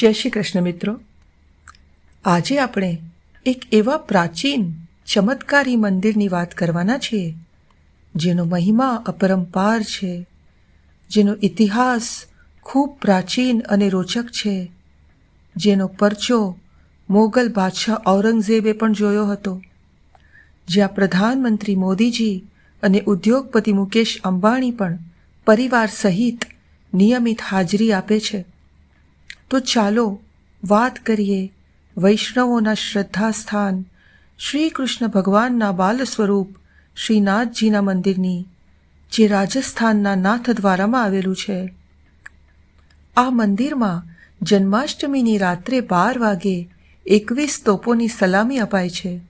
જય શ્રી કૃષ્ણ મિત્રો. આજે આપણે એક એવા પ્રાચીન, ચમત્કારી મંદિરની વાત કરવાના છીએ, જેનો મહિમા અપરંપાર છે, જેનો ઇતિહાસ ખૂબ પ્રાચીન અને રોચક છે, જેનો પરચો મોગલ બાદશાહ ઔરંગઝેબે પણ જોયો હતો, જ્યાં પ્રધાનમંત્રી મોદીજી અને ઉદ્યોગપતિ મુકેશ અંબાણી પણ પરિવાર સહિત નિયમિત હાજરી આપે છે. તો ચાલો વાત કરીએ વૈષ્ણવોના શ્રદ્ધાસ્થાન. શ્રી કૃષ્ણ ભગવાનના બાલ સ્વરૂપ શ્રીનાથજીના મંદિરની, જે રાજસ્થાનના નાથદ્વારામાં આવેલું છે. આ મંદિરમાં જન્માષ્ટમીની રાત્રે બાર વાગે એકવીસ તોપોની સલામી અપાય છે.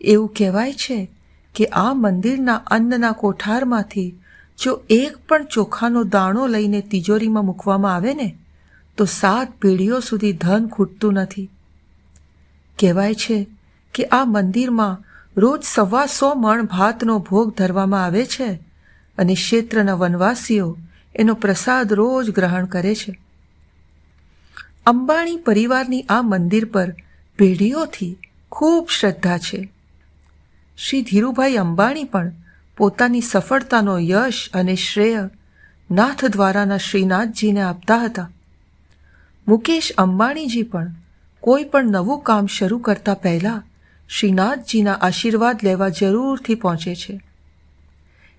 એવું કહેવાય છે કે આ મંદિરના અન્નના કોઠારમાંથી જો એક પણ ચોખાનો દાણો લઈને તિજોરીમાં મૂકવામાં આવે ને તો સાત પેઢીઓ સુધી ધન ખૂટતું નથી. કહેવાય છે કે આ મંદિરમાં રોજ સવા સો મણ ભાતનો ભોગ ધરવામાં આવે છે અને ક્ષેત્રના વનવાસીઓ એનો પ્રસાદ રોજ ગ્રહણ કરે છે. અંબાણી પરિવારની આ મંદિર પર પેઢીઓથી ખૂબ શ્રદ્ધા છે. શ્રી ધીરુભાઈ અંબાણી પણ પોતાની સફળતાનો યશ અને શ્રેય નાથ દ્વારાના શ્રીનાથજીને આપતા હતા. મુકેશ અંબાણીજી પણ કોઈ પણ નવું કામ શરૂ કરતા પહેલાં શ્રીનાથજીના આશીર્વાદ લેવા જરૂરથી પહોંચે છે.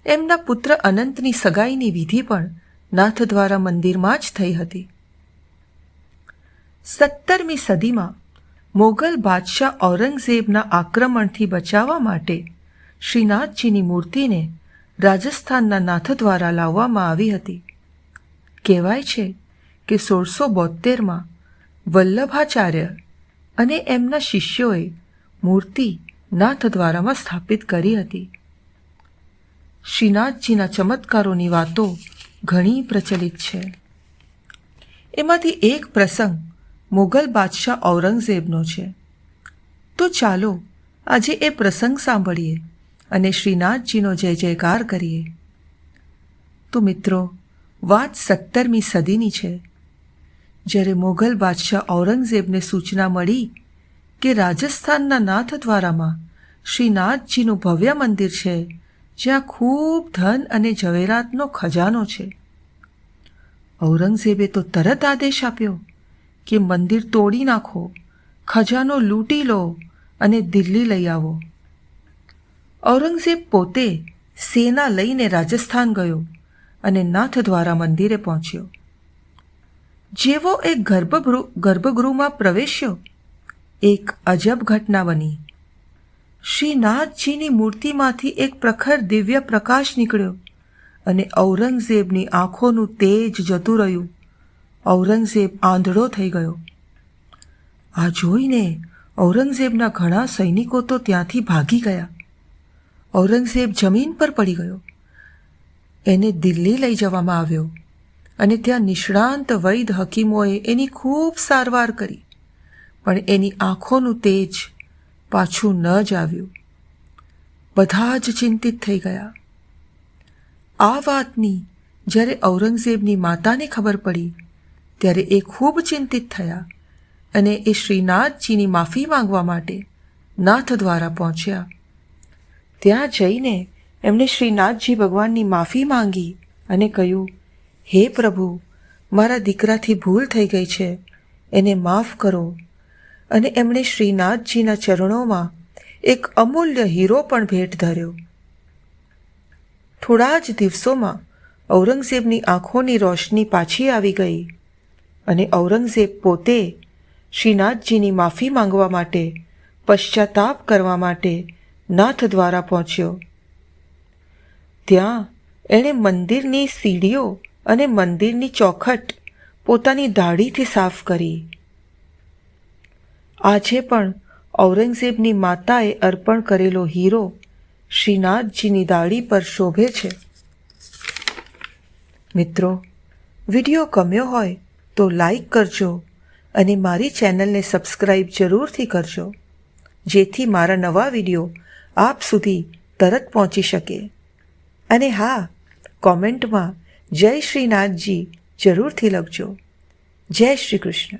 એમના પુત્ર અનંતની સગાઈની વિધિ પણ નાથ દ્વારા મંદિરમાં જ થઈ હતી. સત્તરમી સદીમાં મોગલ બાદશાહ ઔરંગઝેબના આક્રમણથી બચાવવા માટે શ્રીનાથજીની મૂર્તિને રાજસ્થાનના નાથ દ્વારા લાવવામાં આવી હતી. કહેવાય છે કે સોળસો બોતેરમાં વલ્લભાચાર્ય અને એમના શિષ્યોએ મૂર્તિ નાથ દ્વારામાં સ્થાપિત કરી હતી. શ્રીનાથજીના ચમત્કારોની વાતો ઘણી પ્રચલિત છે. એમાંથી એક પ્રસંગ મોગલ બાદશાહ ઔરંગઝેબનો છે. તો ચાલો આજે એ પ્રસંગ સાંભળીએ અને શ્રીનાથજીનો જય જયકાર કરીએ. તો મિત્રો, વાત સત્તરમી સદીની છે. જ્યારે મોગલ બાદશાહ ઔરંગઝેબને સૂચના મળી કે રાજસ્થાનના નાથદ્વારામાં શ્રીનાથજીનું ભવ્ય મંદિર છે, જ્યાં ખૂબ ધન અને ઝવેરાતનો ખજાનો છે. ઔરંગઝેબે તો તરત આદેશ આપ્યો કે મંદિર તોડી નાખો, ખજાનો લૂંટી લો અને દિલ્હી લઈ આવો. ઔરંગઝેબ પોતે સેના લઈને રાજસ્થાન ગયો અને નાથ દ્વારા મંદિરે પહોંચ્યો. જેવો એક ગર્ભગૃહ, ગર્ભગૃહમાં પ્રવેશ્યો, એક અજબ ઘટના બની. શ્રીનાથજીની મૂર્તિમાંથી એક પ્રખર દિવ્ય પ્રકાશ નીકળ્યો અને ઔરંગઝેબની આંખોનું તેજ જતું રહ્યું. ઔરંગઝેબ આંધળો થઈ ગયો. આ જોઈને ઔરંગઝેબના ઘણા સૈનિકો તો ત્યાંથી ભાગી ગયા. ઔરંગઝેબ જમીન પર પડી ગયો. એને દિલ્હી લઈ જવામાં આવ્યો. અને ત્યાં નિષ્ણાંત વૈદ હકીમોએ એની ખૂબ સારવાર કરી. પણ એની આંખોનું તેજ પાછું ન જ આવ્યું. બધા જ ચિંતિત થઈ ગયા. આ વાતની જ્યારે ઔરંગઝેબની માતાને ખબર પડી, ત્યારે એ ખૂબ ચિંતિત થયા અને એ શ્રીનાથજીની માફી માંગવા માટે નાથ દ્વારા પહોંચ્યા. ત્યાં જઈને એમણે શ્રીનાથજી ભગવાનની માફી માંગી અને કહ્યું હે પ્રભુ, મારા દીકરાથી ભૂલ થઈ ગઈ છે. એને માફ કરો. અને એમણે શ્રીનાથજીના ચરણોમાં એક અમૂલ્ય હીરો પણ ભેટ ધર્યો. થોડા જ દિવસોમાં ઔરંગઝેબની આંખોની રોશની પાછી આવી ગઈ અને ઔરંગઝેબ પોતે શ્રીનાથજીની માફી માંગવા માટે પશ્ચાતાપ કરવા માટે નાથ દ્વારા પહોંચ્યો. ત્યાં એણે મંદિરની સીડીઓ અને મંદિરની ચોખટ પોતાની દાઢીથી સાફ કરી. આજે પણ ઔરંગઝેબની માતાએ અર્પણ કરેલો હીરો શ્રીનાથજીની દાઢી પર શોભે છે. મિત્રો, વીડિયો ગમ્યો હોય તો લાઈક કરજો અને મારી ચેનલને સબસ્ક્રાઈબ જરૂરથી કરજો, જેથી મારા નવા વીડિયો આપ સુધી તરત પહોંચી શકે. અને હા, કોમેન્ટમાં જય શ્રીનાથજી. જરૂરથી લખજો. જય શ્રી કૃષ્ણ.